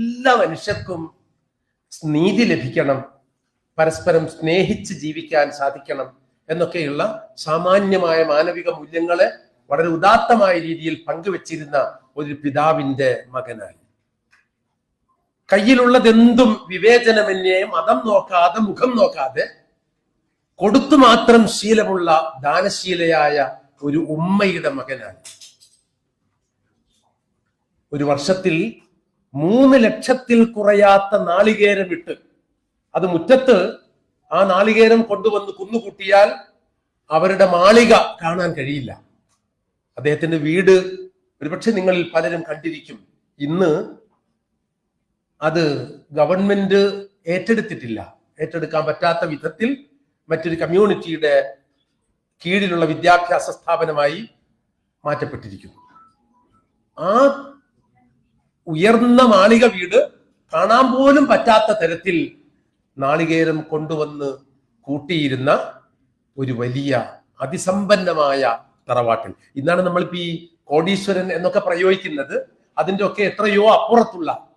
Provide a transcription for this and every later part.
എല്ലാ മനുഷ്യർക്കും നീതി ലഭിക്കണം. പരസ്പരം സ്നേഹിച്ച് ജീവിക്കാൻ സാധിക്കണം എന്നൊക്കെയുള്ള സാമാന്യമായ മാനവിക മൂല്യങ്ങളെ വളരെ ഉദാത്തമായ രീതിയിൽ പങ്കുവച്ചിരുന്ന ഒരു പിതാവിന്റെ മകനായി. കയ്യിലുള്ളതെന്തും വിവേചനമന്യേ മതം നോക്കാതെ മുഖം നോക്കാതെ കൊടുത്തു മാത്രം ശീലമുള്ള ദാനശീലയായ ഒരു ഉമ്മയുടെ മകനാണ് ഒരു വർഷത്തിൽ മൂന്ന് ലക്ഷത്തിൽ കുറയാത്ത നാളികേരം ഇട്ട് അത് മുറ്റത്ത് ആ നാളികേരം കൊണ്ടുവന്ന് കുന്നുകൂട്ടിയാൽ അവരുടെ മാളിക കാണാൻ കഴിയില്ല. അദ്ദേഹത്തിന്റെ വീട് ഒരുപക്ഷെ നിങ്ങളിൽ പലരും കണ്ടിരിക്കും. ഇന്ന് അത് ഗവൺമെന്റ് ഏറ്റെടുത്തിട്ടില്ല. ഏറ്റെടുക്കാൻ പറ്റാത്ത വിധത്തിൽ മറ്റൊരു കമ്മ്യൂണിറ്റിയുടെ കീഴിലുള്ള വിദ്യാഭ്യാസ സ്ഥാപനമായി മാറ്റപ്പെട്ടിരിക്കുന്നു. ആ ഉയർന്ന മാളിക വീട് കാണാൻ പോലും പറ്റാത്ത തരത്തിൽ നാളികേരം കൊണ്ടുവന്ന് കൂട്ടിയിരുന്ന ഒരു വലിയ അതിസമ്പന്നമായ തറവാട്ടിൽ. ഇന്നാണ് നമ്മളിപ്പോ ഈ കോടീശ്വരൻ എന്നൊക്കെ പ്രയോഗിക്കുന്നത്. അതിന്റെ ഒക്കെ എത്രയോ അപ്പുറത്തുള്ള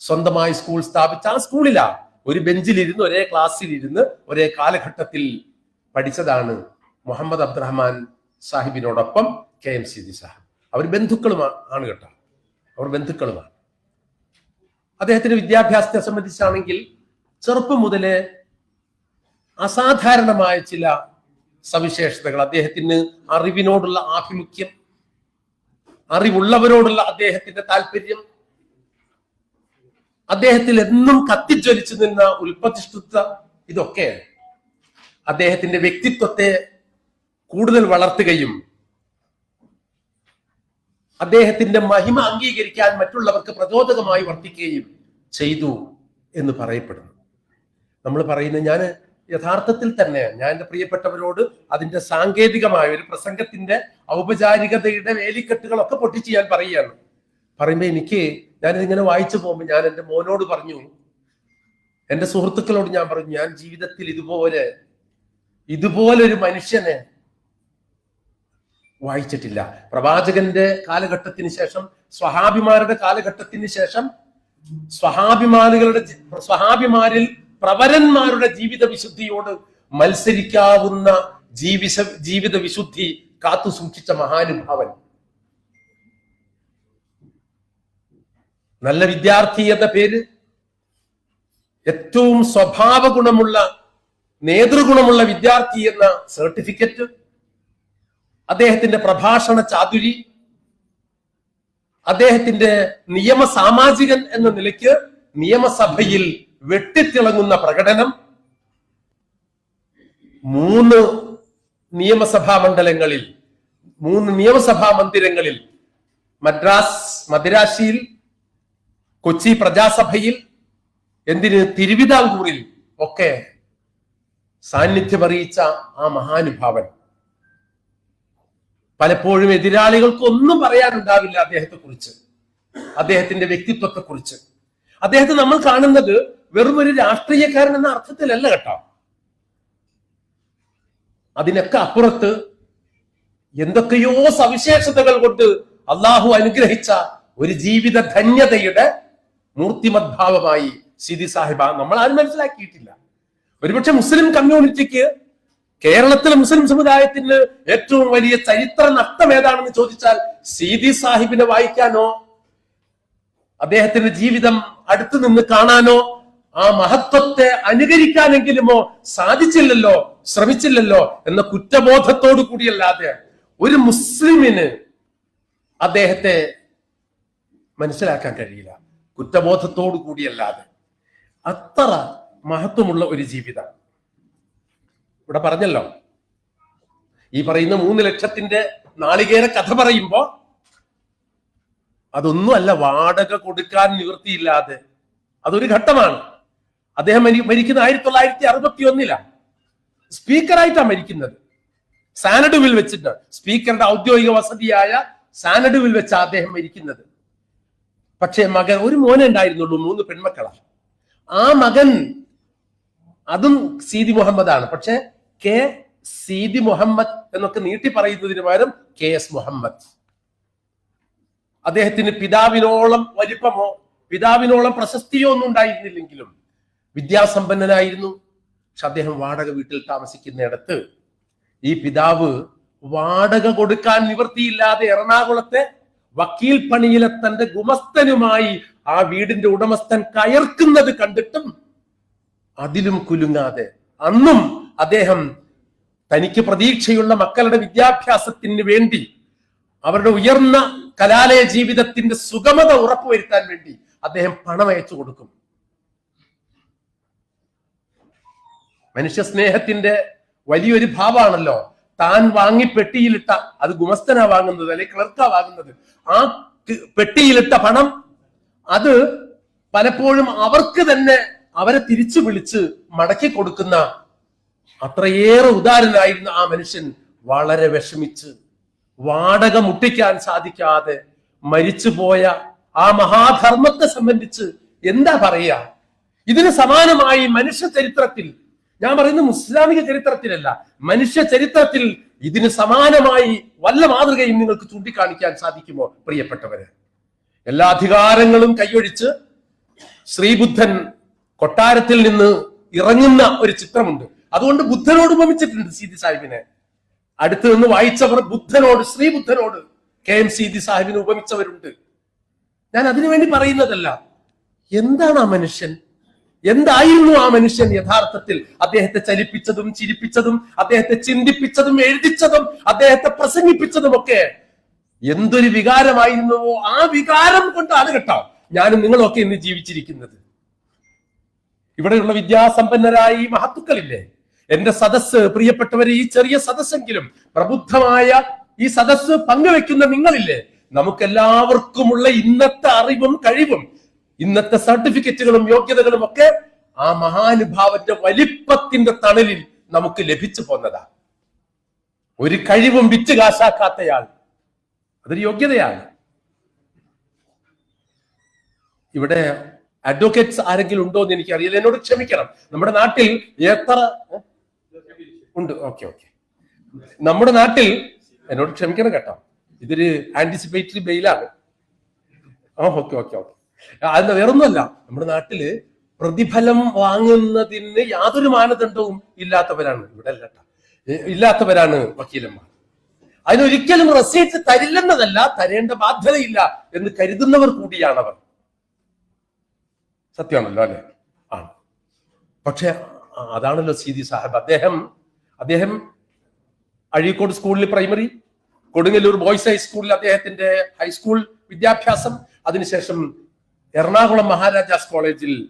സ്വന്തമായി സ്കൂൾ സ്ഥാപിച്ച ആ സ്കൂളിലാ. ഒരു ബെഞ്ചിലിരുന്ന് ഒരേ ക്ലാസ്സിലിരുന്ന് ഒരേ കാലഘട്ടത്തിൽ പഠിച്ചതാണ് മുഹമ്മദ് അബ്ദുറഹ്മാൻ സാഹിബിനോടൊപ്പം കെ എം സിദി സാഹിബ്. അവർ ബന്ധുക്കളും ആണ് കേട്ടോ. അവർ ബന്ധുക്കളുമാണ്. അദ്ദേഹത്തിന്റെ വിദ്യാഭ്യാസത്തെ സംബന്ധിച്ചാണെങ്കിൽ ചെറുപ്പം മുതലേ അസാധാരണമായ ചില സവിശേഷതകൾ അദ്ദേഹത്തിന് അറിവിനോടുള്ള ആഭിമുഖ്യം അറിവുള്ളവരോടുള്ള അദ്ദേഹത്തിന്റെ താല്പര്യം അദ്ദേഹത്തിൽ എന്നും കത്തിജ്വലിച്ചു നിന്ന ഉൽപ്പതിഷ്ഠിത്വ ഇതൊക്കെ അദ്ദേഹത്തിന്റെ വ്യക്തിത്വത്തെ കൂടുതൽ വളർത്തുകയും അദ്ദേഹത്തിന്റെ മഹിമ അംഗീകരിക്കാൻ മറ്റുള്ളവർക്ക് പ്രചോദകമായി വർത്തിക്കുകയും ചെയ്തു എന്ന് പറയപ്പെടുന്നു. നമ്മൾ പറയുന്ന ഞാൻ യഥാർത്ഥത്തിൽ തന്നെ ഞാൻ എന്റെ പ്രിയപ്പെട്ടവരോട് അതിന്റെ സാങ്കേതികമായ ഒരു പ്രസംഗത്തിന്റെ ഔപചാരികതയുടെ വേലിക്കെട്ടുകളൊക്കെ പൊട്ടിച്ച് ഞാൻ പറയുകയാണ്. പറയുമ്പോൾ എനിക്ക് ഞാനിതിങ്ങനെ വായിച്ചു പോകുമ്പോൾ ഞാൻ എന്റെ മോനോട് പറഞ്ഞു എന്റെ സുഹൃത്തുക്കളോട് ഞാൻ പറഞ്ഞു ഞാൻ ജീവിതത്തിൽ ഇതുപോലെ ഇതുപോലൊരു മനുഷ്യനെ വായിച്ചിട്ടില്ല. പ്രവാചകന്റെ കാലഘട്ടത്തിന് ശേഷം സ്വഹാഭിമാരുടെ കാലഘട്ടത്തിന് ശേഷം സ്വഹാഭിമാനികളുടെ സ്വഹാഭിമാരിൽ പ്രവരന്മാരുടെ ജീവിത വിശുദ്ധിയോട് മത്സരിക്കാവുന്ന ജീവിസ ജീവിത വിശുദ്ധി കാത്തു സൂക്ഷിച്ച മഹാനുഭാവൻ. നല്ല വിദ്യാർത്ഥി എന്ന പേര് ഏറ്റവും സ്വഭാവ ഗുണമുള്ള നേതൃഗുണമുള്ള വിദ്യാർത്ഥി എന്ന സർട്ടിഫിക്കറ്റ് അദ്ദേഹത്തിന്റെ പ്രഭാഷണ ചാതുരി അദ്ദേഹത്തിന്റെ നിയമ സാമാജികൻ എന്ന നിലയ്ക്ക് നിയമസഭയിൽ വെട്ടിത്തിളങ്ങുന്ന പ്രകടനം മൂന്ന് നിയമസഭാ മണ്ഡലങ്ങളിൽ മൂന്ന് നിയമസഭാ മന്ദിരങ്ങളിൽ മദ്രാസ് മദിരാശിയിൽ കൊച്ചി പ്രജാസഭയിൽ എന്തിന് തിരുവിതാംകൂറിൽ ഒക്കെ സാന്നിധ്യമറിയിച്ച ആ മഹാനുഭാവൻ. പലപ്പോഴും എതിരാളികൾക്ക് ഒന്നും പറയാനുണ്ടാവില്ല അദ്ദേഹത്തെ കുറിച്ച് അദ്ദേഹത്തിന്റെ വ്യക്തിത്വത്തെ കുറിച്ച് അദ്ദേഹത്തെ നമ്മൾ കാണുന്നത് വെറും ഒരു രാഷ്ട്രീയക്കാരൻ എന്ന അർത്ഥത്തിലല്ല കേട്ടോ. അതിനൊക്കെ അപ്പുറത്ത് എന്തൊക്കെയോ സവിശേഷതകൾ കൊണ്ട് അള്ളാഹു അനുഗ്രഹിച്ച ഒരു ജീവിത ധന്യതയുടെ മൂർത്തിമദ്ഭാവമായി സിദി സാഹിബ നമ്മൾ ആരും മനസ്സിലാക്കിയിട്ടില്ല. ഒരുപക്ഷെ മുസ്ലിം കമ്മ്യൂണിറ്റിക്ക് കേരളത്തിലെ മുസ്ലിം സമുദായത്തിന് ഏറ്റവും വലിയ ചരിത്ര നഷ്ടം ഏതാണെന്ന് ചോദിച്ചാൽ സീതി സാഹിബിനെ വായിക്കാനോ അദ്ദേഹത്തിന്റെ ജീവിതം അടുത്തു നിന്ന് കാണാനോ ആ മഹത്വത്തെ അനുകരിക്കാനെങ്കിലുമോ സാധിച്ചില്ലല്ലോ ശ്രമിച്ചില്ലല്ലോ എന്ന കുറ്റബോധത്തോടു കൂടിയല്ലാതെ ഒരു മുസ്ലിമിന് അദ്ദേഹത്തെ മനസ്സിലാക്കാൻ കഴിയില്ല. കുറ്റബോധത്തോടു കൂടിയല്ലാതെ. അത്ര മഹത്വമുള്ള ഒരു ജീവിതം. ഇവിടെ പറഞ്ഞല്ലോ. ഈ പറയുന്ന മൂന്ന് ലക്ഷത്തിന്റെ നാളികേര കഥ പറയുമ്പോ അതൊന്നുമല്ല വാടക കൊടുക്കാൻ നിവൃത്തിയില്ലാതെ. അതൊരു ഘട്ടമാണ്. അദ്ദേഹം മരി- മരിക്കുന്ന ആയിരത്തി തൊള്ളായിരത്തി അറുപത്തി ഒന്നിലാണ് സ്പീക്കറായിട്ടാണ് മരിക്കുന്നത്. സാനഡുവിൽ വെച്ചിട്ട് സ്പീക്കറുടെ ഔദ്യോഗിക വസതിയായ സാനഡുവിൽ വെച്ച അദ്ദേഹം മരിക്കുന്നത്. പക്ഷേ മകൻ ഒരു മോനെ ഉണ്ടായിരുന്നുള്ളൂ മൂന്ന് പെൺമക്കളാണ് ആ മകൻ അതും സീതി മുഹമ്മദാണ്. പക്ഷെ കെ സീതി മുഹമ്മദ് എന്നൊക്കെ നീട്ടി പറയുന്നതിന് പകരം കെ എസ് മുഹമ്മദ്. അദ്ദേഹത്തിന് പിതാവിനോളം വലിപ്പമോ പിതാവിനോളം പ്രശസ്തിയോ ഒന്നും ഉണ്ടായിരുന്നില്ലെങ്കിലും വിദ്യാസമ്പന്നനായിരുന്നു. പക്ഷെ അദ്ദേഹം വാടക വീട്ടിൽ താമസിക്കുന്നിടത്ത് ഈ പിതാവ് വാടക കൊടുക്കാൻ നിവൃത്തിയില്ലാതെ എറണാകുളത്തെ വക്കീൽ പണിയിലെ തന്റെ ഗുമസ്തനുമായി ആ വീടിന്റെ ഉടമസ്ഥൻ കയർക്കുന്നത് കണ്ടിട്ടും അതിലും കുലുങ്ങാതെ അന്നും അദ്ദേഹം തനിക്ക് പ്രതീക്ഷയുള്ള മക്കളുടെ വിദ്യാഭ്യാസത്തിന് വേണ്ടി അവരുടെ ഉയർന്ന കലാലയ ജീവിതത്തിന്റെ സുഗമത ഉറപ്പുവരുത്താൻ വേണ്ടി അദ്ദേഹം പണം അയച്ചു കൊടുക്കും. മനുഷ്യ സ്നേഹത്തിന്റെ വലിയൊരു ഭാവമാണല്ലോ താൻ വാങ്ങി പെട്ടിയിലിട്ട അത് ഗുമസ്തനാ വാങ്ങുന്നത് അല്ലെങ്കിൽ ക്ലർക്കാ വാങ്ങുന്നത്. ആ പെട്ടിയിലിട്ട പണം അത് പലപ്പോഴും അവർക്ക് തന്നെ അവരെ തിരിച്ചു വിളിച്ച് മടക്കി കൊടുക്കുന്ന അത്രയേറെ ഉദാരനായിരുന്ന ആ മനുഷ്യൻ വളരെ വിഷമിച്ച് വാടക മുട്ടിക്കാൻ സാധിക്കാതെ മരിച്ചുപോയ ആ മഹാധർമ്മത്തെ സംബന്ധിച്ച് എന്താ പറയുക? ഇതിന് സമാനമായി മനുഷ്യ ചരിത്രത്തിൽ ഞാൻ പറയുന്നത് മുസ്ലാമിക ചരിത്രത്തിലല്ല മനുഷ്യ ചരിത്രത്തിൽ ഇതിന് സമാനമായി വല്ല മാതൃകയും നിങ്ങൾക്ക് ചൂണ്ടിക്കാണിക്കാൻ സാധിക്കുമോ പ്രിയപ്പെട്ടവര്? എല്ലാ അധികാരങ്ങളും കൈയൊഴിച്ച് ശ്രീബുദ്ധൻ കൊട്ടാരത്തിൽ നിന്ന് ഇറങ്ങുന്ന ഒരു ചിത്രമുണ്ട്. അതുകൊണ്ട് ബുദ്ധനോട് ഉപമിച്ചിട്ടുണ്ട് സീതി സാഹിബിനെ. അടുത്ത് നിന്ന് വായിച്ചവർ ബുദ്ധനോട് ശ്രീബുദ്ധനോട് കെ. എം. സീതി സാഹിബിനെ ഉപമിച്ചവരുണ്ട്. ഞാൻ അതിനു അതിനുവേണ്ടി പറയുന്നതല്ല. എന്താണ് ആ മനുഷ്യൻ? എന്തായിരുന്നു ആ മനുഷ്യൻ യഥാർത്ഥത്തിൽ? അദ്ദേഹത്തെ ചലിപ്പിച്ചതും ചിരിപ്പിച്ചതും അദ്ദേഹത്തെ ചിന്തിപ്പിച്ചതും എഴുതിച്ചതും അദ്ദേഹത്തെ പ്രസംഗിപ്പിച്ചതും ഒക്കെ എന്തൊരു വികാരമായിരുന്നുവോ ആ വികാരം കൊണ്ടാണ് കേട്ടോ ഞാനും നിങ്ങളൊക്കെ ഇന്ന് ജീവിച്ചിരിക്കുന്നത്. ഇവിടെയുള്ള വിദ്യാസമ്പന്നരായ ഈ മഹത്തുക്കളില്ലേ? എന്റെ സദസ് പ്രിയപ്പെട്ടവരെ ഈ ചെറിയ സദസ്സെങ്കിലും പ്രബുദ്ധമായ ഈ സദസ് പങ്കുവെക്കുന്ന നിങ്ങളില്ലേ? നമുക്കെല്ലാവർക്കുമുള്ള ഇന്നത്തെ അറിവും കഴിവും ഇന്നത്തെ സർട്ടിഫിക്കറ്റുകളും യോഗ്യതകളും ഒക്കെ ആ മഹാനുഭാവന്റെ വലിപ്പത്തിന്റെ തണലിൽ നമുക്ക് ലഭിച്ചു പോന്നതാ. ഒരു കഴിവും വിറ്റ് കാശാക്കാത്തയാൾ അതൊരു യോഗ്യതയാണ്. ഇവിടെ അഡ്വക്കേറ്റ്സ് ആരെങ്കിലും ഉണ്ടോ എന്ന് എനിക്കറിയില്ല. എന്നോട് ക്ഷമിക്കണം. നമ്മുടെ നാട്ടിൽ എത്ര ഉണ്ട്. Okay okay. നമ്മുടെ നാട്ടിൽ എന്നോട് ക്ഷമിക്കണം കേട്ടോ. ഇതൊരു ആന്റിസിപ്പേറ്ററി ബെയിലാണ് ആ ഓക്കെ ഓക്കെ ഓക്കെ. അത് വേറൊന്നുമല്ല. നമ്മുടെ നാട്ടിൽ പ്രതിഫലം വാങ്ങുന്നതിന് യാതൊരു മാനദണ്ഡവും ഇല്ലാത്തവരാണ്. ഇവിടെ അല്ല ഇല്ലാത്തവരാണ് വക്കീലന്മാർ. അതിനൊരിക്കലും റെസീറ്റ് തരില്ലെന്നതല്ല തരേണ്ട ബാധ്യതയില്ല എന്ന് കരുതുന്നവർ കൂടിയാണവർ സത്യമാണല്ലോ അല്ലെ? ആണ്. പക്ഷെ അതാണല്ലോ സീതി സാഹിബ്. അദ്ദേഹം അദ്ദേഹം അഴീക്കോട് സ്കൂളിൽ പ്രൈമറി കൊടുങ്ങല്ലൂർ ബോയ്സ് ഹൈസ്കൂളിൽ അദ്ദേഹത്തിന്റെ ഹൈസ്കൂൾ വിദ്യാഭ്യാസം. അതിനുശേഷം എറണാകുളം മഹാരാജാസ് കോളേജിൽ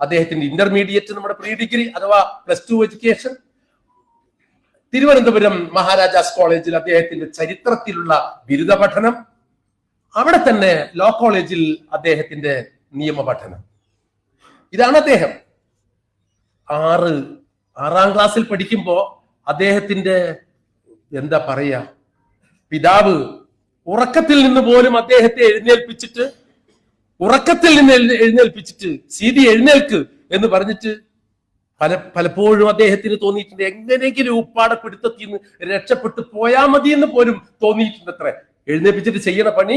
അദ്ദേഹത്തിന്റെ ഇന്റർമീഡിയറ്റ് നമ്മുടെ പ്രീ ഡിഗ്രി അഥവാ plus two education Thiruvananthapuram Maharajas കോളേജിൽ അദ്ദേഹത്തിന്റെ ചരിത്രത്തിലുള്ള ബിരുദ പഠനം. അവിടെ തന്നെ ലോ കോളേജിൽ അദ്ദേഹത്തിന്റെ നിയമ പഠനം. ഇതാണ് അദ്ദേഹം. ആറ് ആറാം ക്ലാസ്സിൽ പഠിക്കുമ്പോ അദ്ദേഹത്തിന്റെ എന്താ പറയാ പിതാവ് ഉറക്കത്തിൽ നിന്ന് പോലും അദ്ദേഹത്തെ എഴുന്നേൽപ്പിച്ചിട്ട് ഉറക്കത്തിൽ നിന്ന് എഴുന്നേൽപ്പിച്ചിട്ട് സീതി എഴുന്നേൽക്ക് എന്ന് പറഞ്ഞിട്ട് പല പലപ്പോഴും അദ്ദേഹത്തിന് തോന്നിയിട്ടുണ്ട്. എങ്ങനെയെങ്കിലും ഉപ്പാടെ പിടുത്തത്തിൽ നിന്ന് രക്ഷപ്പെട്ടു പോയാ മതി എന്ന് പോലും തോന്നിയിട്ടുണ്ട് അത്ര എഴുന്നേൽപ്പിച്ചിട്ട് ചെയ്യണ പണി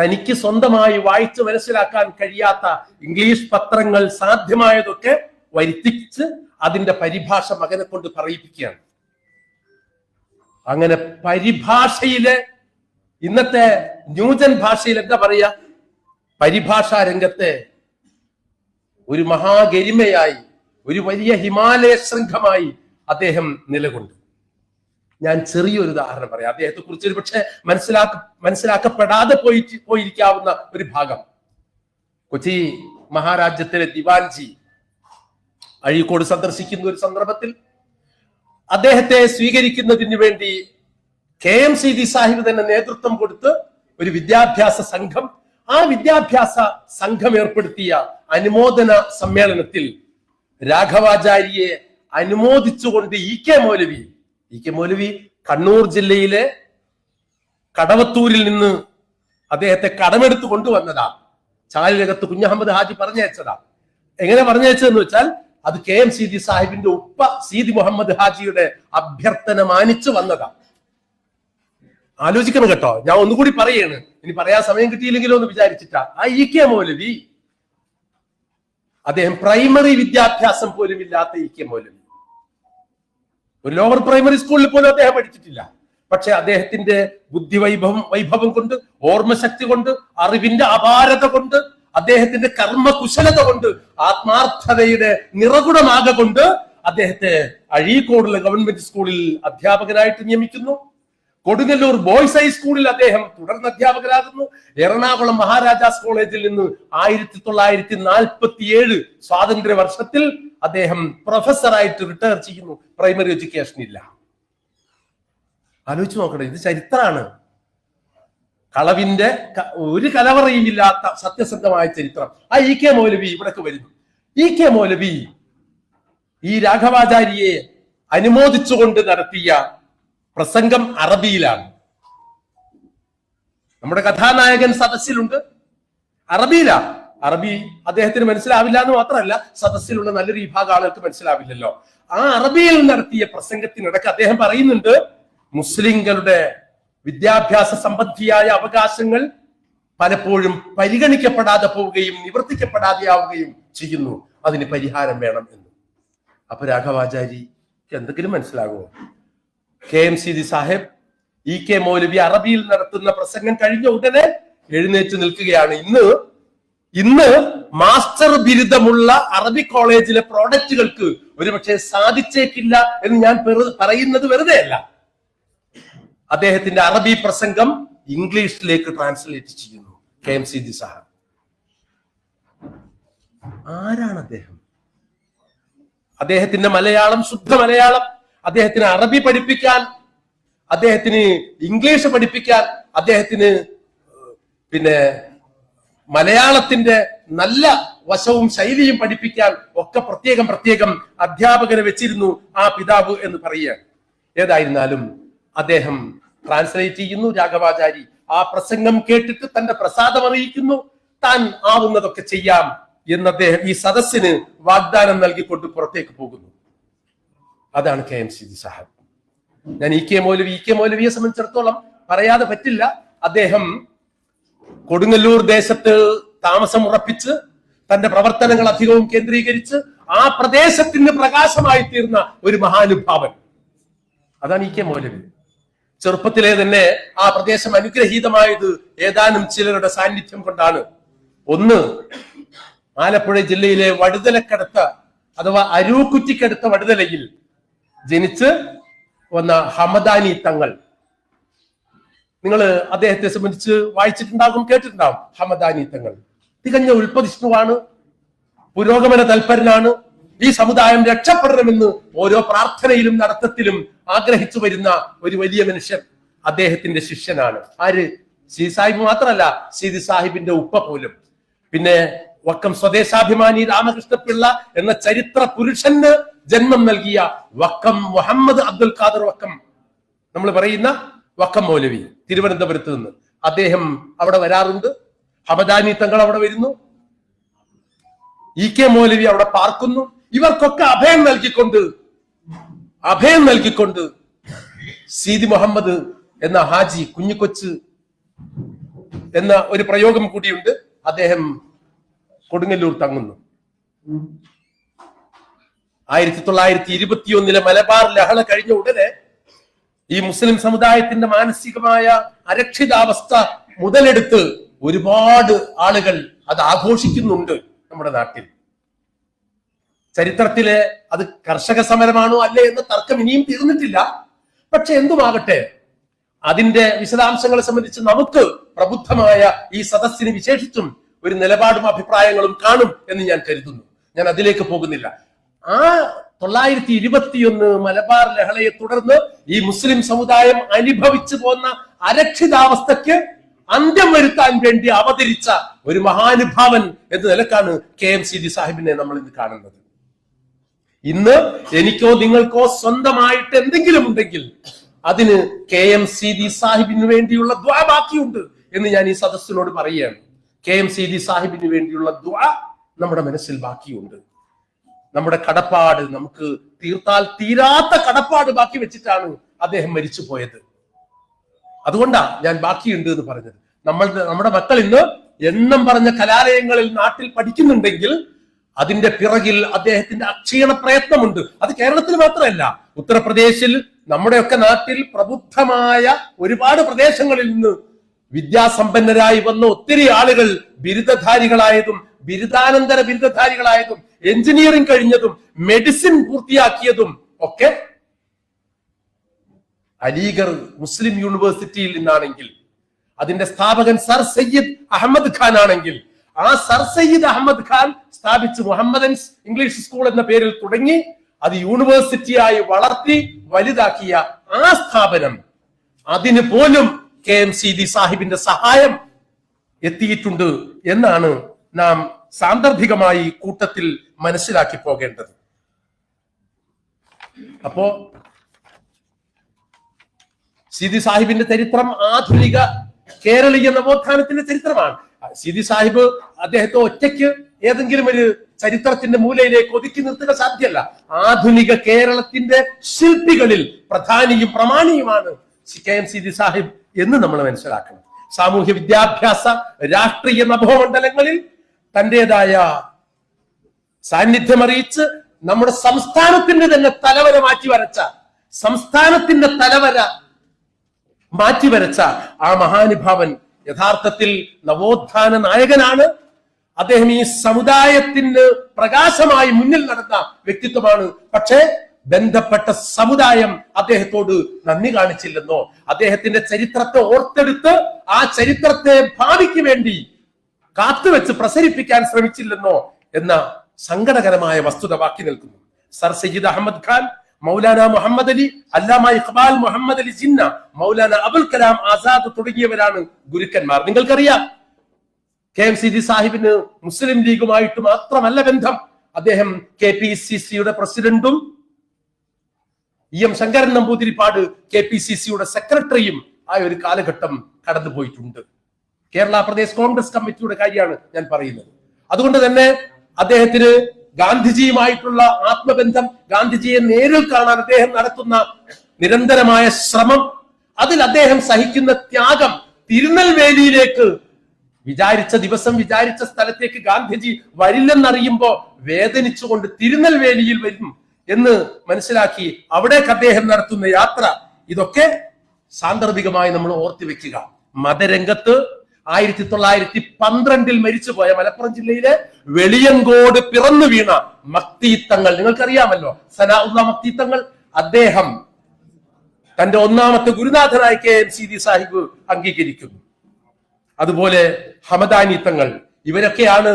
തനിക്ക് സ്വന്തമായി വായിച്ച് മനസ്സിലാക്കാൻ കഴിയാത്ത ഇംഗ്ലീഷ് പത്രങ്ങൾ സാധ്യമായതൊക്കെ വരുത്തിച്ച് അതിന്റെ പരിഭാഷ മകനെ കൊണ്ട് പറയിപ്പിക്കുകയാണ്. അങ്ങനെ പരിഭാഷയിലെ ഇന്നത്തെ ന്യൂജൻ ഭാഷയിൽ എന്താ പറയാ പരിഭാഷാ രംഗത്തെ ഒരു മഹാഗരിമയായി ഒരു വലിയ ഹിമാലയ ശൃംഖമായി അദ്ദേഹം നിലകൊണ്ടു. ഞാൻ ചെറിയൊരു ഉദാഹരണം പറയാം. അദ്ദേഹത്തെ കുറിച്ച് ഒരു പക്ഷെ മനസ്സിലാക്ക മനസ്സിലാക്കപ്പെടാതെ പോയി പോയിരിക്കാവുന്ന ഒരു ഭാഗം. കൊച്ചി മഹാരാജ്യത്തിലെ ദിവാൻജി അഴീക്കോട് സന്ദർശിക്കുന്ന ഒരു സന്ദർഭത്തിൽ അദ്ദേഹത്തെ സ്വീകരിക്കുന്നതിന് വേണ്ടി K M C the Sahib തന്നെ നേതൃത്വം കൊടുത്ത് ഒരു വിദ്യാഭ്യാസ സംഘം ആ വിദ്യാഭ്യാസ സംഘം ഏർപ്പെടുത്തിയ അനുമോദന സമ്മേളനത്തിൽ രാഘവാചാര്യയെ അനുമോദിച്ചുകൊണ്ട് E K Maulavi E K Maulavi Kannur ജില്ലയിലെ കടവത്തൂരിൽ നിന്ന് അദ്ദേഹത്തെ കടമെടുത്ത് കൊണ്ടുവന്നതാ. ചാലിനകത്ത് കുഞ്ഞഹമ്മദ് ഹാജി പറഞ്ഞയച്ചതാ. എങ്ങനെ പറഞ്ഞയച്ചതെന്ന് വെച്ചാൽ അത് കെ എം സീതി സാഹിബിന്റെ ഉപ്പ സീതി മുഹമ്മദ് ഹാജിയുടെ അഭ്യർത്ഥന മാനിച്ചു വന്നതാ. ആലോചിക്കണം കേട്ടോ. ഞാൻ ഒന്നുകൂടി പറയാണ്. ഇനി പറയാൻ സമയം കിട്ടിയില്ലെങ്കിലോ എന്ന് വിചാരിച്ചിട്ടാ. ആ ഇ കെ മൗലവി അദ്ദേഹം പ്രൈമറി വിദ്യാഭ്യാസം പോലും ഇല്ലാത്ത ഇ കെ മൗലവി. ഒരു ലോവർ പ്രൈമറി സ്കൂളിൽ പോലും അദ്ദേഹം പഠിച്ചിട്ടില്ല. പക്ഷെ അദ്ദേഹത്തിന്റെ ബുദ്ധി വൈഭവം വൈഭവം കൊണ്ട് ഓർമ്മശക്തി കൊണ്ട് അറിവിന്റെ അപാരത കൊണ്ട് അദ്ദേഹത്തിന്റെ കർമ്മകുശലത കൊണ്ട് ആത്മാർത്ഥതയുടെ നിറകുടമാകെ കൊണ്ട് അദ്ദേഹത്തെ അഴീക്കോടുള്ള ഗവൺമെന്റ് സ്കൂളിൽ അധ്യാപകനായിട്ട് നിയമിക്കുന്നു. കൊടുങ്ങല്ലൂർ ബോയ്സ് ഹൈസ്കൂളിൽ അദ്ദേഹം തുടർന്ന് അധ്യാപകരാകുന്നു. എറണാകുളം മഹാരാജാസ് കോളേജിൽ നിന്ന് ആയിരത്തി തൊള്ളായിരത്തി നാൽപ്പത്തി ഏഴ് സ്വാതന്ത്ര്യ വർഷത്തിൽ അദ്ദേഹം പ്രൊഫസറായിട്ട് റിട്ടയർ ചെയ്യുന്നു. പ്രൈമറി എഡ്യൂക്കേഷൻ ഇല്ല. ആലോചിച്ച് നോക്കണേ ഇത് ചരിത്രമാണ്. കളവിന്റെ ഒരു കലവറയും ഇല്ലാത്ത സത്യസന്ധമായ ചരിത്രം. ആ ഇ കെ മൗലവി ഇവിടേക്ക് വരുന്നു. ഇ കെ മൗലവി ഈ രാഘവാചാരിയെ അനുമോദിച്ചുകൊണ്ട് നടത്തിയ പ്രസംഗം അറബിയിലാണ്. നമ്മുടെ കഥാനായകൻ സദസ്സിലുണ്ട്. അറബിയില അറബി അദ്ദേഹത്തിന് മനസ്സിലാവില്ല എന്ന് മാത്രമല്ല സദസ്സിലുള്ള നല്ലൊരു വിഭാഗം ആളുകൾക്ക് മനസ്സിലാവില്ലല്ലോ. ആ അറബിയിൽ നടത്തിയ പ്രസംഗത്തിനിടക്ക് അദ്ദേഹം പറയുന്നുണ്ട് മുസ്ലിങ്ങളുടെ വിദ്യാഭ്യാസ സംബന്ധിയായ അവകാശങ്ങൾ പലപ്പോഴും പരിഗണിക്കപ്പെടാതെ പോവുകയും നിവർത്തിക്കപ്പെടാതെ ആവുകയും ചെയ്യുന്നു. അതിന് പരിഹാരം വേണം എന്ന്. അപ്പൊ രാഘവാചാരിക്ക് എന്തെങ്കിലും മനസ്സിലാകുമോ? K M Seethi Sahib E K Maulavi അറബിയിൽ നടത്തുന്ന പ്രസംഗം കഴിഞ്ഞ ഉടനെ എഴുന്നേറ്റ് നിൽക്കുകയാണ്. ഇന്ന് ഇന്ന് മാസ്റ്റർ ബിരുദമുള്ള അറബി കോളേജിലെ പ്രോഡക്റ്റുകൾക്ക് ഒരുപക്ഷെ സാധിച്ചേക്കില്ല എന്ന് ഞാൻ പറയുന്നത് വെറുതെ അല്ല. അദ്ദേഹത്തിന്റെ അറബി പ്രസംഗം ഇംഗ്ലീഷിലേക്ക് ട്രാൻസ്ലേറ്റ് ചെയ്യുന്നു K M Seethi Sahib. ആരാണ് അദ്ദേഹം? അദ്ദേഹത്തിന്റെ മലയാളം ശുദ്ധ മലയാളം അദ്ദേഹത്തിന് അറബി പഠിപ്പിക്കാൻ അദ്ദേഹത്തിന് ഇംഗ്ലീഷ് പഠിപ്പിക്കാൻ അദ്ദേഹത്തിന് പിന്നെ മലയാളത്തിന്റെ നല്ല വശവും ശൈലിയും പഠിപ്പിക്കാൻ ഒക്കെ പ്രത്യേകം പ്രത്യേകം അധ്യാപകരെ വെച്ചിരുന്നു ആ പിതാവ് എന്ന് പറയുകയാണ് ഏതായിരുന്നാലും അദ്ദേഹം ട്രാൻസ്ലേറ്റ് ചെയ്യുന്നു രാഘവാചാരി ആ പ്രസംഗം കേട്ടിട്ട് തന്റെ പ്രസാദം അറിയിക്കുന്നു. താൻ ആവുന്നതൊക്കെ ചെയ്യാം എന്ന് അദ്ദേഹം ഈ സദസ്സിന് വാഗ്ദാനം നൽകിക്കൊണ്ട് പുറത്തേക്ക് പോകുന്നു. അതാണ് K M Seethi Sahib. ഞാൻ E K Maulavi E K മൗലവിയെ സംബന്ധിച്ചിടത്തോളം പറയാതെ പറ്റില്ല. അദ്ദേഹം കൊടുങ്ങല്ലൂർ ദേശത്ത് താമസം ഉറപ്പിച്ച് തന്റെ പ്രവർത്തനങ്ങൾ അധികവും കേന്ദ്രീകരിച്ച് ആ പ്രദേശത്തിന് പ്രകാശമായി തീർന്ന ഒരു മഹാനുഭാവൻ. അതാണ് ഇ കെ മൗലവി. ചെറുപ്പത്തിലെ തന്നെ ആ പ്രദേശം അനുഗ്രഹീതമായത് ഏതാനും ചിലരുടെ സാന്നിധ്യം കൊണ്ടാണ്. ഒന്ന് ആലപ്പുഴ ജില്ലയിലെ വടുതലക്കടുത്ത അഥവാ അരൂക്കുറ്റിക്കടുത്ത വടുതലയിൽ ജനിച്ച് വന്ന ഹമദാനി തങ്ങൾ. നിങ്ങൾ അദ്ദേഹത്തെ സംബന്ധിച്ച് വായിച്ചിട്ടുണ്ടാകും കേട്ടിട്ടുണ്ടാകും. ഹമദാനി തങ്ങൾ തികഞ്ഞ ഉൽപ്പതിഷ്ണുവാണ് പുരോഗമന തൽപരനാണ് ഈ സമുദായം രക്ഷപ്പെടണമെന്ന് ഓരോ പ്രാർത്ഥനയിലും നടത്തത്തിലും ആഗ്രഹിച്ചു വരുന്ന ഒരു വലിയ മനുഷ്യൻ അദ്ദേഹത്തിന്റെ ശിഷ്യനാണ്. ആര്? സി സാഹിബ് മാത്രമല്ല സീതി സാഹിബിന്റെ ഉപ്പ പോലും. പിന്നെ വക്കം സ്വദേശാഭിമാനി രാമകൃഷ്ണപിള്ള എന്ന ചരിത്ര പുരുഷന് ജന്മം നൽകിയ വക്കം മുഹമ്മദ് അബ്ദുൽ ഖാദർ വക്കം. നമ്മൾ പറയുന്ന വക്കം മൗലവി തിരുവനന്തപുരത്ത് നിന്ന്. അദ്ദേഹം അവിടെ വരാറുണ്ട്. ഹമദാനി തങ്ങൾ അവിടെ വരുന്നു. ഇ കെ മൗലവി അവിടെ പാർക്കുന്നു. ഇവർക്കൊക്കെ അഭയം നൽകിക്കൊണ്ട് അഭയം നൽകിക്കൊണ്ട് സീതി മുഹമ്മദ് എന്ന ഹാജി കുഞ്ഞിക്കൊച്ച് എന്ന ഒരു പ്രയോഗം കൂടിയുണ്ട്. അദ്ദേഹം കൊടുങ്ങല്ലൂർ തങ്ങുന്നു. ആയിരത്തി തൊള്ളായിരത്തി ഇരുപത്തിയൊന്നിലെ മലബാർ ലഹള കഴിഞ്ഞ ഉടനെ ഈ മുസ്ലിം സമുദായത്തിന്റെ മാനസികമായ അരക്ഷിതാവസ്ഥ മുതലെടുത്ത് ഒരുപാട് ആളുകൾ അത് ആഘോഷിക്കുന്നുണ്ട് നമ്മുടെ നാട്ടിൽ. ചരിത്രത്തിലെ അത് കർഷക സമരമാണോ അല്ലേ എന്ന തർക്കം ഇനിയും തീർന്നിട്ടില്ല. പക്ഷെ എന്തുമാകട്ടെ അതിന്റെ വിശദാംശങ്ങളെ സംബന്ധിച്ച് നമുക്ക് പ്രബുദ്ധമായ ഈ സദസ്സിന് വിശേഷിച്ചും ഒരു നിലപാടും അഭിപ്രായങ്ങളും കാണും എന്ന് ഞാൻ കരുതുന്നു. ഞാൻ അതിലേക്ക് പോകുന്നില്ല. ആ തൊള്ളായിരത്തി ഇരുപത്തിയൊന്ന് മലബാർ ലഹളയെ തുടർന്ന് ഈ മുസ്ലിം സമുദായം അനുഭവിച്ചു പോന്ന അരക്ഷിതാവസ്ഥയ്ക്ക് അന്ത്യം വരുത്താൻ വേണ്ടി അവതരിച്ച ഒരു മഹാനുഭാവൻ എന്ന നിലക്കാണ് കെ എം സി സാഹിബിനെ നമ്മൾ ഇന്ന് കാണുന്നത്. ഇന്ന് എനിക്കോ നിങ്ങൾക്കോ സ്വന്തമായിട്ട് എന്തെങ്കിലും ഉണ്ടെങ്കിൽ അതിന് കെ എം സി ദി സാഹിബിന് വേണ്ടിയുള്ള ദ്വാ ബാക്കിയുണ്ട് എന്ന് ഞാൻ ഈ സദസ്സിനോട് പറയുകയാണ്. കെ എം സി ദി സാഹിബിന് വേണ്ടിയുള്ള ദ്വാ നമ്മുടെ മനസ്സിൽ ബാക്കിയുണ്ട്. നമ്മുടെ കടപ്പാട് നമുക്ക് തീർത്താൽ തീരാത്ത കടപ്പാട് ബാക്കി വെച്ചിട്ടാണ് അദ്ദേഹം മരിച്ചു പോയത് അതുകൊണ്ടാ ഞാൻ ബാക്കിയുണ്ട് എന്ന് പറഞ്ഞത്. നമ്മൾ നമ്മുടെ മക്കൾ ഇന്ന് എണ്ണം പറഞ്ഞ കലാലയങ്ങളിൽ നാട്ടിൽ പഠിക്കുന്നുണ്ടെങ്കിൽ അതിന്റെ പിറകിൽ അദ്ദേഹത്തിന്റെ അക്ഷീണ പ്രയത്നമുണ്ട്. അത് കേരളത്തിൽ മാത്രമല്ല. ഉത്തർപ്രദേശിൽ നമ്മുടെയൊക്കെ നാട്ടിൽ പ്രബുദ്ധമായ ഒരുപാട് പ്രദേശങ്ങളിൽ നിന്ന് വിദ്യാസമ്പന്നരായി വന്ന ഒത്തിരി ആളുകൾ ബിരുദധാരികളായതും ബിരുദാനന്തര ബിരുദധാരികളായതും എഞ്ചിനീയറിംഗ് കഴിഞ്ഞതും മെഡിസിൻ പൂർത്തിയാക്കിയതും ഒക്കെ അലീഗർ മുസ്ലിം യൂണിവേഴ്സിറ്റിയിൽ നിന്നാണെങ്കിൽ അതിന്റെ സ്ഥാപകൻ സർ സയ്യിദ് അഹമ്മദ് ഖാൻ ആണെങ്കിൽ ആ സർ സയ്യിദ് അഹമ്മദ് ഖാൻ സ്ഥാപിച്ച് മുഹമ്മദൻസ് ഇംഗ്ലീഷ് സ്കൂൾ എന്ന പേരിൽ തുടങ്ങി അത് യൂണിവേഴ്സിറ്റിയായി വളർത്തി വലുതാക്കിയ ആ സ്ഥാപനം. അതിന് പോലും കെ എം സി ദി സാഹിബിന്റെ സഹായം എത്തിയിട്ടുണ്ട് എന്നാണ് നാം സാന്ദർഭികമായി കൂട്ടത്തിൽ മനസ്സിലാക്കി പോകേണ്ടത്. അപ്പോ സിദി സാഹിബിന്റെ ചരിത്രം ആധുനിക കേരളീയ നവോത്ഥാനത്തിന്റെ ചരിത്രമാണ്. സിദി സാഹിബ് അദ്ദേഹത്തെ ഒറ്റയ്ക്ക് ഏതെങ്കിലും ഒരു ചരിത്രത്തിന്റെ മൂലയിലേക്ക് ഒതുക്കി നിർത്തുക സാധ്യമല്ല. ആധുനിക കേരളത്തിന്റെ ശില്പികളിൽ പ്രധാനിയും പ്രമാണിയുമാണ് കെ എം സിദി സാഹിബ്. എന്ന് നമ്മൾ മനസ്സിലാക്കണം. സാമൂഹ്യ വിദ്യാഭ്യാസ രാഷ്ട്രീയ നഭോമണ്ഡലങ്ങളിൽ തന്റെതായ സാന്നിധ്യം അറിയിച്ച് നമ്മുടെ സംസ്ഥാനത്തിന്റെ തന്നെ തലവര മാറ്റി വരച്ച സംസ്ഥാനത്തിന്റെ തലവര മാറ്റി വരച്ച ആ മഹാനുഭാവൻ യഥാർത്ഥത്തിൽ നവോത്ഥാന നായകനാണ്. അദ്ദേഹം ഈ സമുദായത്തിന് പ്രകാശമായി മുന്നിൽ നടന്ന വ്യക്തിത്വമാണ്. പക്ഷേ ബന്ധപ്പെട്ട സമുദായം അദ്ദേഹത്തോട് നന്ദി കാണിച്ചില്ലെന്നോ അദ്ദേഹത്തിന്റെ ചരിത്രത്തെ ഓർത്തെടുത്ത് ആ ചരിത്രത്തെ ഭാവിക്ക് വേണ്ടി കാത്തുവെച്ച് പ്രസരിപ്പിക്കാൻ ശ്രമിച്ചില്ലെന്നോ എന്ന സങ്കടകരമായ വസ്തുത ബാക്കി നിൽക്കുന്നു. സർ സയ്യിദ് അഹമ്മദ് ഖാൻ മൗലാന മുഹമ്മദ് അലി അല്ലാമ ഇഖ്ബാൽ മുഹമ്മദ് അലി ജിന്ന മൗലാന അബുൽ കലാം ആസാദ് തുടങ്ങിയവരാണ് ഗുരുക്കന്മാർ. നിങ്ങൾക്കറിയാം കെ എം സി ജി സാഹിബിന് മുസ്ലിം ലീഗുമായിട്ട് മാത്രമല്ല ബന്ധം. അദ്ദേഹം കെ പി സി സിയുടെ പ്രസിഡന്റും E M Sankaran Namboodiripad K P C സിയുടെ സെക്രട്ടറിയും ആയ ഒരു കാലഘട്ടം കടന്നുപോയിട്ടുണ്ട്. കേരള പ്രദേശ് കോൺഗ്രസ് കമ്മിറ്റിയുടെ കാര്യമാണ് ഞാൻ പറയുന്നത്. അതുകൊണ്ട് തന്നെ അദ്ദേഹത്തിന് ഗാന്ധിജിയുമായിട്ടുള്ള ആത്മബന്ധം ഗാന്ധിജിയെ നേരിൽ കാണാൻ അദ്ദേഹം നടത്തുന്ന നിരന്തരമായ ശ്രമം അതിൽ അദ്ദേഹം സഹിക്കുന്ന ത്യാഗം തിരുനെൽവേലിയിലേക്ക് വിചാരിച്ച ദിവസം വിചാരിച്ച സ്ഥലത്തേക്ക് ഗാന്ധിജി വരില്ലെന്നറിയുമ്പോ വേദനിച്ചുകൊണ്ട് തിരുനെൽവേലിയിൽ വരും എന്ന് മനസ്സിലാക്കി അവിടേക്ക് അദ്ദേഹം നടത്തുന്ന യാത്ര ഇതൊക്കെ സാന്ദർഭികമായി നമ്മൾ ഓർത്തി വെക്കുക. മതരംഗത്ത് ആയിരത്തി തൊള്ളായിരത്തി പന്ത്രണ്ടിൽ മരിച്ചുപോയ മലപ്പുറം ജില്ലയിലെ വെളിയങ്കോട് പിറന്നു വീണ മക്തീത്തങ്ങൾ. നിങ്ങൾക്കറിയാമല്ലോ സനാഉള്ള മക്തീത്തങ്ങൾ. അദ്ദേഹം തന്റെ ഒന്നാമത്തെ ഗുരുനാഥനായി K M C the Sahib അംഗീകരിക്കുന്നു. അതുപോലെ ഹമദാനീത്തങ്ങൾ. ഇവരൊക്കെയാണ്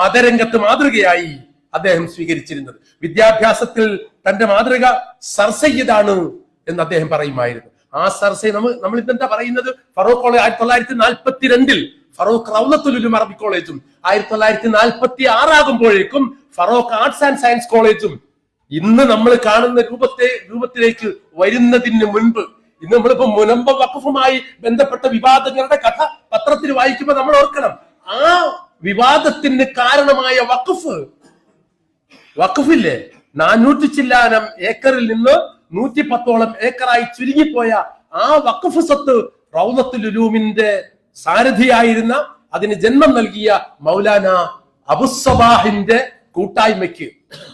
മതരംഗത്ത് മാതൃകയായി അദ്ദേഹം സ്വീകരിച്ചിരുന്നത്. വിദ്യാഭ്യാസത്തിൽ തന്റെ മാതൃക സർസയ്യതാണ് എന്ന് അദ്ദേഹം പറയുമായിരുന്നു. ആ സർസൈ നമ്മൾ നമ്മൾ ഇതെന്താ പറയുന്നത്? ഫറൂഖ് കോളേജ് ആയിരത്തി തൊള്ളായിരത്തി നാൽപ്പത്തിരണ്ടിൽ ഫറൂഖ് റൗലത്തുലുലും അറബി കോളേജും ആയിരത്തി തൊള്ളായിരത്തി നാൽപ്പത്തി ആറാകുമ്പോഴേക്കും ഫറൂഖ് ആർട്സ് ആൻഡ് സയൻസ് കോളേജും ഇന്ന് നമ്മൾ കാണുന്ന രൂപത്തെ രൂപത്തിലേക്ക് വരുന്നതിന് മുൻപ് ഇന്ന് നമ്മളിപ്പോ മുനമ്പ വഖഫുമായി ബന്ധപ്പെട്ട വിവാദങ്ങളുടെ കഥ പത്രത്തിൽ വായിക്കുമ്പോൾ നമ്മൾ ഓർക്കണം. ആ വിവാദത്തിന് കാരണമായ വഖഫ് വഖഫില്ലേ? നാനൂറ്റി ചില്ലാനം ഏക്കറിൽ നിന്ന് നൂറ്റി പത്തോളം ഏക്കറായി ചുരുങ്ങിപ്പോയ ആ വഖഫ് സ്വത്ത് റൗദത്തുലുലൂമിന്റെ സാരഥിയായിരുന്ന അതിന് ജന്മം നൽകിയ മൗലാന അബുസബാഹിന്റെ കൂട്ടായ്മയ്ക്ക്.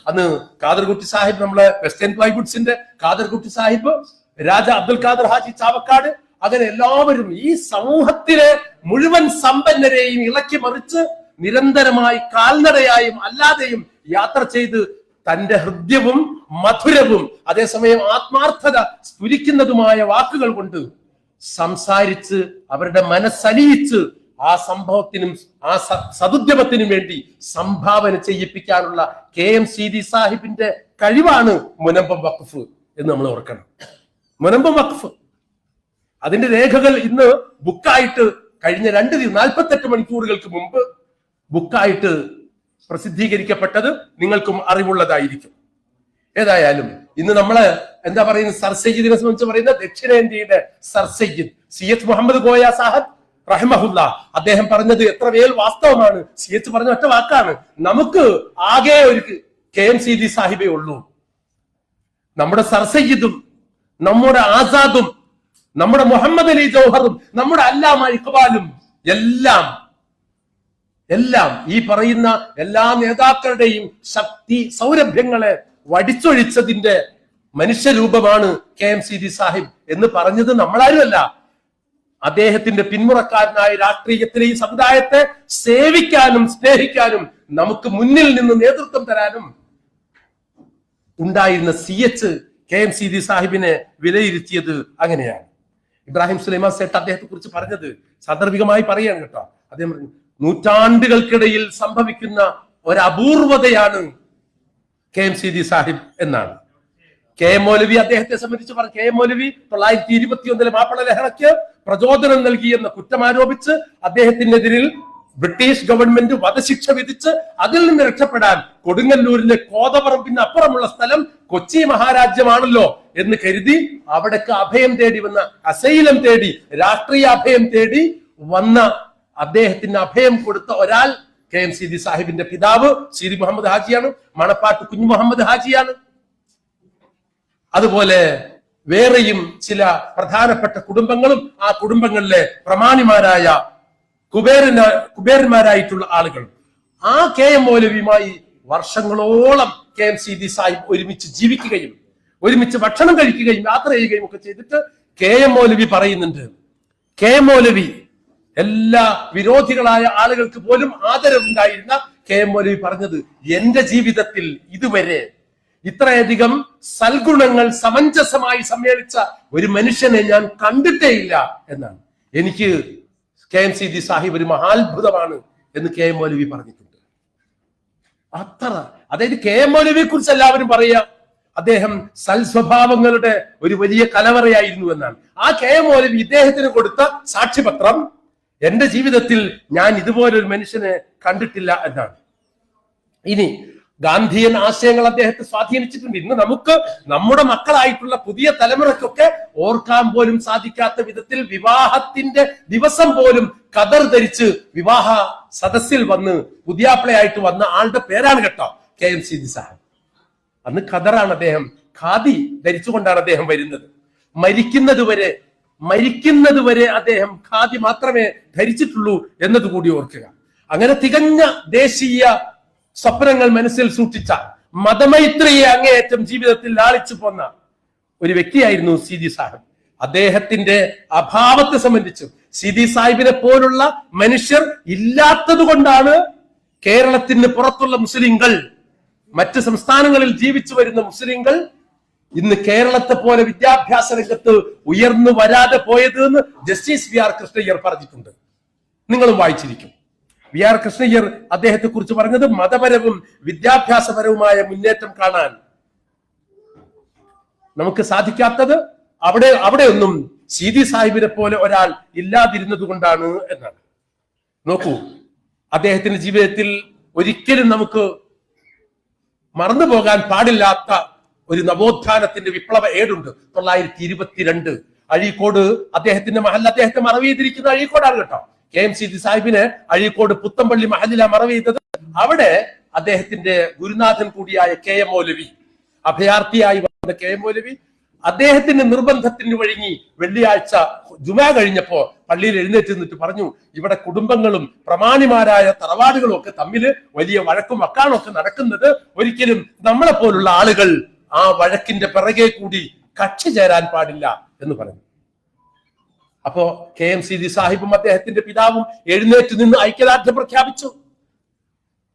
അന്ന് കാദർകുട്ടി സാഹിബ് നമ്മളെ വെസ്റ്റേൺ പ്ലൈവുഡ്സിന്റെ കാദർകുട്ടി സാഹിബ് രാജ അബ്ദുൽ ഖാദർ ഹാജി ചാവക്കാട് അങ്ങനെ എല്ലാവരും ഈ സമൂഹത്തിലെ മുഴുവൻ സമ്പന്നരെയും ഇളക്കി മറിച്ച് നിരന്തരമായി കാൽനടയായും അല്ലാതെയും യാത്ര ചെയ്ത് തന്റെ ഹൃദ്യവും മധുരവും അതേസമയം ആത്മാർത്ഥത സ്ഫുരിക്കുന്നതുമായ വാക്കുകൾ കൊണ്ട് സംസാരിച്ച് അവരുടെ മനസ്സലിയിച്ച് ആ സംഭവത്തിനും ആ സതുദ്യമത്തിനും വേണ്ടി സംഭാവന ചെയ്യിപ്പിക്കാനുള്ള കെ എം സി ഡി സാഹിബിന്റെ കഴിവാണ് മുനമ്പം വഖഫ് എന്ന് നമ്മൾ ഓർക്കണം. മുനമ്പം വഖഫ്. അതിന്റെ രേഖകൾ ഇന്ന് ബുക്കായിട്ട് കഴിഞ്ഞ രണ്ട് നാൽപ്പത്തെട്ട് മണിക്കൂറുകൾക്ക് മുമ്പ് ബുക്കായിട്ട് പ്രസിദ്ധീകരിക്കപ്പെട്ടത് നിങ്ങൾക്കും അറിവുള്ളതായിരിക്കും. ഏതായാലും ഇന്ന് നമ്മൾ എന്താ പറയുന്നത്? സർസയ്യദിനെ സംബന്ധിച്ച് പറയുന്ന ദക്ഷിണേന്ത്യയുടെ സർസയ്യദ് സി എച്ച് മുഹമ്മദ് കോയ സാഹബ് റഹ്മഹുല്ല. അദ്ദേഹം പറഞ്ഞത് എത്ര വേൽ വാസ്തവമാണ്. സി എച്ച് പറഞ്ഞ ഒറ്റ വാക്കാണ്. നമുക്ക് ആകെ ഒരു കെ എം സി ദി സാഹിബേ ഉള്ളൂ. നമ്മുടെ സർസയ്യദും നമ്മുടെ ആസാദും നമ്മുടെ മുഹമ്മദ് അലി ജൗഹറും നമ്മുടെ അല്ലാമ ഇഖ്ബാലും എല്ലാം എല്ലാം ഈ പറയുന്ന എല്ലാ നേതാക്കളുടെയും ശക്തി സൗരഭ്യങ്ങളെ വടിച്ചൊഴിച്ചതിന്റെ മനുഷ്യരൂപമാണ് കെ എം സി സാഹിബ് എന്ന് പറഞ്ഞത് നമ്മളാരുമല്ല. അദ്ദേഹത്തിന്റെ പിന്മുറക്കാരനായ രാഷ്ട്രീയത്തിലെ ഈ സമുദായത്തെ സേവിക്കാനും സ്നേഹിക്കാനും നമുക്ക് മുന്നിൽ നിന്ന് നേതൃത്വം തരാനും ഉണ്ടായിരുന്ന C H K M Seethi സാഹിബിനെ വിലയിരുത്തിയത് അങ്ങനെയാണ്. ഇബ്രാഹിം സുലൈമാൻ സേട്ട് അദ്ദേഹത്തെ കുറിച്ച് പറഞ്ഞത് സാന്ദർഭികമായി പറയാണ് കേട്ടോ. അദ്ദേഹം നൂറ്റാണ്ടുകൾക്കിടയിൽ സംഭവിക്കുന്ന ഒരപൂർവതയാണ് K M Seethi Sahib എന്നാണ്. കെ എം മൗലവി അദ്ദേഹത്തെ സംബന്ധിച്ച് പറഞ്ഞു കെ എം മൗലവി തൊള്ളായിരത്തി ഇരുപത്തി ഒന്നിലെ മാപ്പിള ലഹളയ്ക്ക് പ്രചോദനം നൽകിയെന്ന കുറ്റം ആരോപിച്ച് അദ്ദേഹത്തിനെതിരിൽ ബ്രിട്ടീഷ് ഗവൺമെന്റ് വധശിക്ഷ വിധിച്ച് അതിൽ നിന്ന് രക്ഷപ്പെടാൻ കൊടുങ്ങല്ലൂരിലെ കോതപറമ്പിന് അപ്പുറമുള്ള സ്ഥലം കൊച്ചി മഹാരാജ്യമാണല്ലോ എന്ന് കരുതി അവിടേക്ക് അഭയം തേടി വന്ന അസൈലം തേടി രാഷ്ട്രീയ അഭയം തേടി വന്ന അദ്ദേഹത്തിന് അഭയം കൊടുത്ത ഒരാൾ കെ എം സി ദി സാഹിബിന്റെ പിതാവ് സിരി മുഹമ്മദ് ഹാജിയാണ് മണപ്പാട്ട് കുഞ്ഞു മുഹമ്മദ് ഹാജിയാണ്. അതുപോലെ വേറെയും ചില പ്രധാനപ്പെട്ട കുടുംബങ്ങളും ആ കുടുംബങ്ങളിലെ പ്രമാണിമാരായ കുബേരന കുബേരന്മാരായിട്ടുള്ള ആളുകൾ ആ കെ എം മൗലവിയുമായി വർഷങ്ങളോളം K M C the Sahib ഒരുമിച്ച് ജീവിക്കുകയും ഒരുമിച്ച് ഭക്ഷണം കഴിക്കുകയും യാത്ര ചെയ്യുകയും ഒക്കെ ചെയ്തിട്ട് കെ എം മൗലവി പറയുന്നുണ്ട് കെ എം മൗലവി എല്ലാ വിരോധികളായ ആളുകൾക്ക് പോലും ആദരവുണ്ടായിരുന്ന കെ എം മൗലവി പറഞ്ഞത് എന്റെ ജീവിതത്തിൽ ഇതുവരെ ഇത്രയധികം സൽഗുണങ്ങൾ സമഞ്ജസമായി സമ്മേളിച്ച ഒരു മനുഷ്യനെ ഞാൻ കണ്ടിട്ടേയില്ല എന്നാണ്. എനിക്ക് K M Seethi Sahib ഒരു മഹാത്ഭുതമാണ് എന്ന് കെ എം മൗലവി പറഞ്ഞിട്ടുണ്ട്. അത്ര. അതായത് കെ എം മൗലവിയെ കുറിച്ച് എല്ലാവരും പറയാ അദ്ദേഹം സൽസ്വഭാവങ്ങളുടെ ഒരു വലിയ കലവറയായിരുന്നു എന്നാണ്. ആ കെ എം മൗലവി ഇദ്ദേഹത്തിന് കൊടുത്ത സാക്ഷ്യപത്രം എന്റെ ജീവിതത്തിൽ ഞാൻ ഇതുപോലൊരു മനുഷ്യനെ കണ്ടിട്ടില്ല എന്നാണ്. ഇനി ഗാന്ധിയൻ ആശയങ്ങൾ അദ്ദേഹത്തെ സ്വാധീനിച്ചിട്ടുണ്ട്. ഇന്ന് നമുക്ക് നമ്മുടെ മക്കളായിട്ടുള്ള പുതിയ തലമുറയ്ക്കൊക്കെ ഓർക്കാൻ പോലും സാധിക്കാത്ത വിധത്തിൽ വിവാഹത്തിന്റെ ദിവസം പോലും കതർ ധരിച്ച് വിവാഹ സദസ്സിൽ വന്ന് പുതിയാപ്പിളയായിട്ട് വന്ന ആളുടെ പേരാണ് കേട്ടോ കെ എം സി സാഹിബ് അന്ന് ഖദറാണ് അദ്ദേഹം ഖാദി ധരിച്ചുകൊണ്ടാണ് അദ്ദേഹം വരുന്നത്. മരിക്കുന്നത് വരെ മരിക്കുന്നത് വരെ അദ്ദേഹം ഖാദി മാത്രമേ ധരിച്ചിട്ടുള്ളൂ എന്നത് കൂടി ഓർക്കുക. അങ്ങനെ തികഞ്ഞ ദേശീയ സ്വപ്നങ്ങൾ മനസ്സിൽ സൂക്ഷിച്ച മതമൈത്രിയെ അങ്ങേയറ്റം ജീവിതത്തിൽ ലാളിച്ചു പോന്ന ഒരു വ്യക്തിയായിരുന്നു സിദി സാഹിബ് അദ്ദേഹത്തിന്റെ അഭാവത്തെ സംബന്ധിച്ചും സിദി സാഹിബിനെ പോലുള്ള മനുഷ്യർ ഇല്ലാത്തത് കൊണ്ടാണ് കേരളത്തിന് പുറത്തുള്ള മുസ്ലിങ്ങൾ മറ്റ് സംസ്ഥാനങ്ങളിൽ ജീവിച്ചു വരുന്ന മുസ്ലിങ്ങൾ ഇന്ന് കേരളത്തെ പോലെ വിദ്യാഭ്യാസ രംഗത്ത് ഉയർന്നു വരാതെ പോയത് എന്ന് ജസ്റ്റിസ് വി ആർ കൃഷ്ണയ്യർ പറഞ്ഞിട്ടുണ്ട്. നിങ്ങളും വായിച്ചിരിക്കും. വി ആർ കൃഷ്ണയ്യർ അദ്ദേഹത്തെ കുറിച്ച് പറഞ്ഞത് മതപരവും വിദ്യാഭ്യാസപരവുമായ മുന്നേറ്റം കാണാൻ. നമുക്ക് സാധിക്കാത്തത് അവിടെ അവിടെയൊന്നും സീതി സാഹിബിനെ പോലെ ഒരാൾ ഇല്ലാതിരുന്നത് കൊണ്ടാണ് എന്നാണ്. നോക്കൂ അദ്ദേഹത്തിന്റെ ജീവിതത്തിൽ ഒരിക്കലും നമുക്ക് മറന്നു പോകാൻ പാടില്ലാത്ത ഒരു നവോത്ഥാനത്തിന്റെ വിപ്ലവ ഏടുണ്ട്. തൊള്ളായിരത്തി ഇരുപത്തിരണ്ട് അഴീക്കോട് അദ്ദേഹത്തിന്റെ മഹൽ അദ്ദേഹത്തെ മറവ് അഴീക്കോടാണ് കേട്ടോ. കെ എം സി സാഹിബിന് അഴീക്കോട് പുത്തമ്പള്ളി മഹലില മറവ് അവിടെ അദ്ദേഹത്തിന്റെ ഗുരുനാഥൻ കൂടിയായ കെ എം മൗലവി അഭയാർത്ഥിയായി വന്ന കെ എം മൗലവി അദ്ദേഹത്തിന്റെ നിർബന്ധത്തിന് വഴങ്ങി വെള്ളിയാഴ്ച ജുമാ കഴിഞ്ഞപ്പോ പള്ളിയിൽ എഴുന്നേറ്റ് നിന്നിട്ട് പറഞ്ഞു ഇവിടെ കുടുംബങ്ങളും പ്രമാണിമാരായ തറവാടുകളും ഒക്കെ തമ്മിൽ വലിയ വഴക്കും വക്കാണും ഒക്കെ നടക്കുന്നത്. ഒരിക്കലും നമ്മളെ പോലുള്ള ആളുകൾ ആ വഴക്കിന്റെ പിറകെ കൂടി കക്ഷി ചേരാൻ പാടില്ല എന്ന് പറഞ്ഞു അപ്പോ കെ എം സി സാഹിബും അദ്ദേഹത്തിന്റെ പിതാവും എഴുന്നേറ്റ് നിന്ന് ഐക്യദാർഢ്യം പ്രഖ്യാപിച്ചു.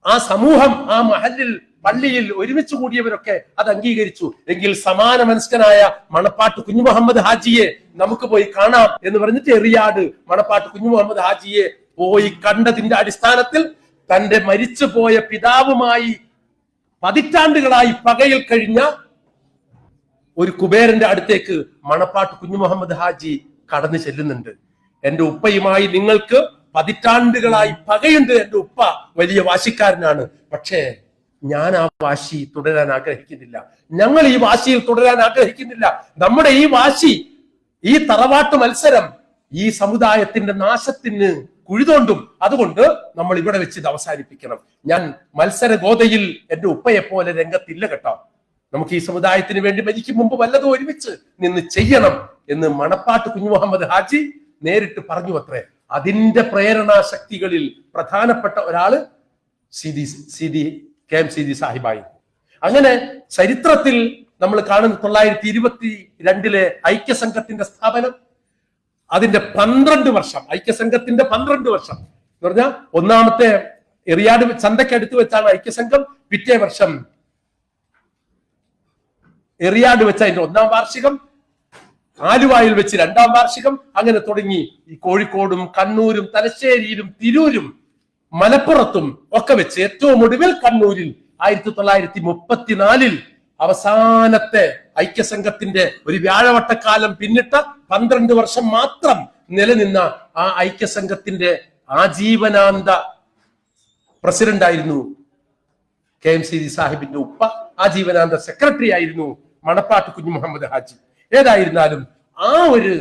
ആ സമൂഹം ആ മഹലിൽ പള്ളിയിൽ ഒരുമിച്ച് കൂടിയവരൊക്കെ അത് അംഗീകരിച്ചു. എങ്കിൽ സമാന മനസ്കനായ മണപ്പാട്ട് കുഞ്ഞു മുഹമ്മദ് ഹാജിയെ നമുക്ക് പോയി കാണാം എന്ന് പറഞ്ഞിട്ട് എറിയാട് മണപ്പാട്ട് കുഞ്ഞു മുഹമ്മദ് ഹാജിയെ പോയി കണ്ടതിന്റെ അടിസ്ഥാനത്തിൽ തന്റെ മരിച്ചുപോയ പിതാവുമായി പതിറ്റാണ്ടുകളായി പകയിൽ കഴിഞ്ഞ ഒരു കുബേരന്റെ അടുത്തേക്ക് മണപ്പാട്ട് കുഞ്ഞു മുഹമ്മദ് ഹാജി കടന്നു ചെല്ലുന്നുണ്ട്. എന്റെ ഉപ്പയുമായി നിങ്ങൾക്ക് പതിറ്റാണ്ടുകളായി പകയുണ്ട് എന്റെ ഉപ്പ വലിയ വാശിക്കാരനാണ്. പക്ഷേ ഞാൻ ആ വാശി തുടരാൻ ആഗ്രഹിക്കുന്നില്ല. ഞങ്ങൾ ഈ വാശിയിൽ തുടരാൻ ആഗ്രഹിക്കുന്നില്ല. നമ്മുടെ ഈ വാശി ഈ തറവാട്ട് മത്സരം ഈ സമുദായത്തിന്റെ നാശത്തിന് കുഴിതോണ്ടും. അതുകൊണ്ട് നമ്മൾ ഇവിടെ വെച്ച് ഇത് അവസാനിപ്പിക്കണം. ഞാൻ മത്സര ഗോതയിൽ എന്റെ ഉപ്പയെ പോലെ രംഗത്തില്ല കേട്ടോ. നമുക്ക് ഈ സമുദായത്തിന് വേണ്ടി മരിക്കും മുമ്പ് വല്ലതും ഒരുമിച്ച് നിന്ന് ചെയ്യണം എന്ന് മണപ്പാട്ട് കുഞ്ഞു മുഹമ്മദ് ഹാജി നേരിട്ട് പറഞ്ഞു അത്രേ. അതിന്റെ പ്രേരണാ ശക്തികളിൽ പ്രധാനപ്പെട്ട ഒരാൾ സിദി സിദി കെ എം സിദി സാഹിബായി. അങ്ങനെ ചരിത്രത്തിൽ നമ്മൾ കാണുന്ന തൊള്ളായിരത്തി ഇരുപത്തി രണ്ടിലെ ഐക്യസംഘത്തിന്റെ സ്ഥാപനം അതിന്റെ പന്ത്രണ്ട് വർഷം ഐക്യസംഘത്തിന്റെ പന്ത്രണ്ട് വർഷം എന്ന് പറഞ്ഞാൽ ഒന്നാമത്തെ എറിയാട് ചന്തയ്ക്ക് അടുത്ത് വെച്ചാണ് ഐക്യസംഘം പിറ്റേ വർഷം എറിയാട് വെച്ച അതിന്റെ ഒന്നാം വാർഷികം ആലുവായിൽ വെച്ച് രണ്ടാം വാർഷികം അങ്ങനെ തുടങ്ങി ഈ കോഴിക്കോടും കണ്ണൂരും തലശ്ശേരിയിലും തിരൂരും മലപ്പുറത്തും ഒക്കെ വെച്ച് ഏറ്റവും ഒടുവിൽ കണ്ണൂരിൽ ആയിരത്തി തൊള്ളായിരത്തി മുപ്പത്തിനാലിൽ അവസാനത്തെ ഐക്യസംഘത്തിന്റെ ഒരു വ്യാഴവട്ടക്കാലം പിന്നിട്ട പന്ത്രണ്ട് വർഷം മാത്രം നിലനിന്ന ആ ഐക്യസംഘത്തിന്റെ ആജീവനാന്ത പ്രസിഡന്റ് ആയിരുന്നു കെ എം സി സാഹിബിന്റെ ഉപ്പ ആജീവനാന്ത സെക്രട്ടറി ആയിരുന്നു മണപ്പാട്ട് കുഞ്ഞു മുഹമ്മദ് ഹാജി. ഏതായിരുന്നാലും ആ ഒരു